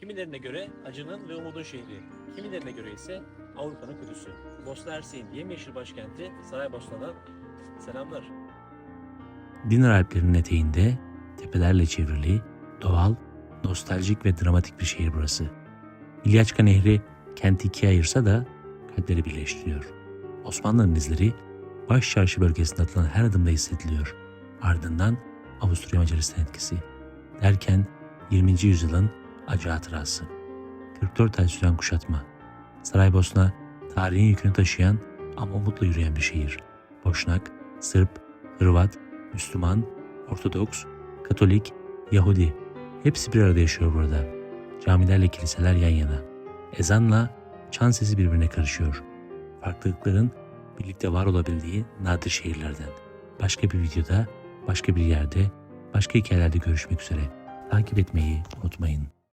Kimilerine göre acının ve umudun şehri, kimilerine göre ise Avrupa'nın Kudüs'ü. Bosna Hersek'in yemyeşil başkenti Saraybosna'dan selamlar. Dinar Alplerinin eteğinde tepelerle çevrili, doğal, nostaljik ve dramatik bir şehir burası. İlyaçka Nehri kenti ikiye ayırsa da kalpleri birleştiriyor. Osmanlı'nın izleri baş çarşı bölgesinde atılan her adımda hissediliyor. Ardından Avusturya Macaristan etkisi. Derken 20. yüzyılın acı hatırası. 44 ay süren kuşatma. Saraybosna tarihin yükünü taşıyan ama umutla yürüyen bir şehir. Boşnak, Sırp, Hırvat, Müslüman, Ortodoks, Katolik, Yahudi hepsi bir arada yaşıyor burada. Camilerle kiliseler yan yana. Ezanla çan sesi birbirine karışıyor. Farklılıkların birlikte var olabildiği nadir şehirlerden. Başka bir videoda, başka bir yerde, başka hikayelerde görüşmek üzere. Takip etmeyi unutmayın.